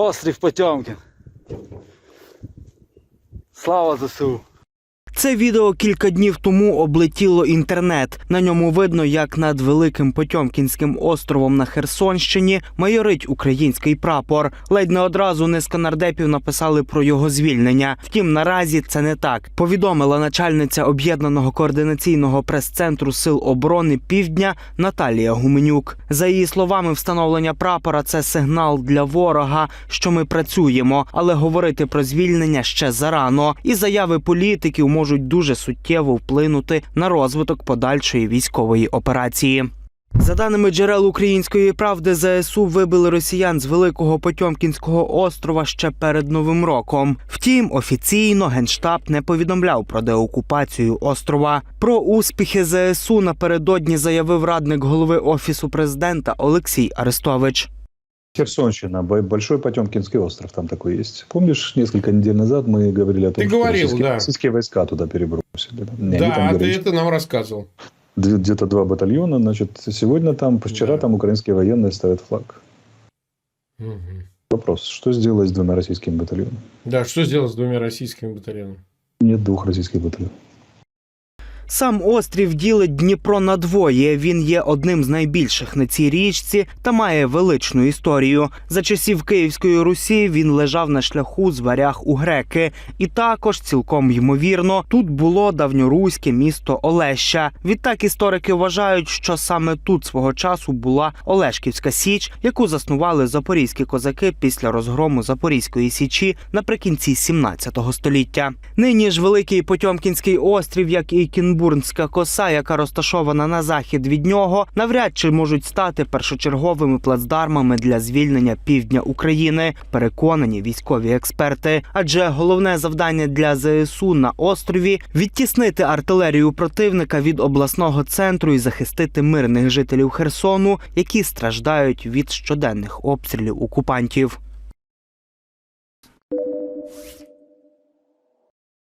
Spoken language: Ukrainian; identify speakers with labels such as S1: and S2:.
S1: Острів Потьомкін. Слава ЗСУ!
S2: Це відео кілька днів тому облетіло інтернет. На ньому видно, як над великим Потьомкінським островом на Херсонщині майорить український прапор. Ледь не одразу низка нардепів написали про його звільнення. Втім, наразі це не так. Повідомила начальниця об'єднаного координаційного прес-центру сил оборони Півдня Наталія Гуменюк. За її словами, встановлення прапора це сигнал для ворога, що ми працюємо, але говорити про звільнення ще зарано. І заяви політиків можуть дуже суттєво вплинути на розвиток подальшої військової операції. За даними джерел української правди, ЗСУ вибили росіян з великого Потьомкінського острова ще перед новим роком. Втім, офіційно генштаб не повідомляв про деокупацію острова. Про успіхи ЗСУ напередодні заявив радник голови офісу президента Олексій Арестович.
S3: Херсонщина, бо- Большой Потемкинский остров, там такой есть. Помнишь, несколько недель назад мы говорили о том,
S4: Ты
S3: что
S4: говорил,
S3: российские,
S4: да.
S3: российские войска туда перебросили? да? Не,
S4: да,
S3: там
S4: ты
S3: героически.
S4: это нам рассказывал.
S3: Где-то два батальона, значит, сегодня там, вчера
S4: Да.
S3: там украинские военные ставят флаг.
S4: Мгм.
S3: Вопрос, что сделать с двумя российскими батальонами?
S4: Да, что сделать с двумя российскими батальонами?
S3: Нет двух российских батальонов.
S2: Сам острів ділить Дніпро на двоє. Він є одним з найбільших на цій річці та має величну історію. За часів Київської Русі він лежав на шляху з варяг у греки, і також цілком ймовірно тут було давньоруське місто Олеща. Відтак історики вважають, що саме тут свого часу була Олешківська Січ, яку заснували запорізькі козаки після розгрому Запорізької січі наприкінці 17 століття. Нині ж великий Потьомкінський острів, як і Кінбурнська коса, яка розташована на захід від нього, навряд чи можуть стати першочерговими плацдармами для звільнення півдня України. Переконані військові експерти. Адже головне завдання для ЗСУ на острові відтіснити артилерію противника від обласного центру і захистити мирних жителів Херсону, які страждають від щоденних обстрілів окупантів.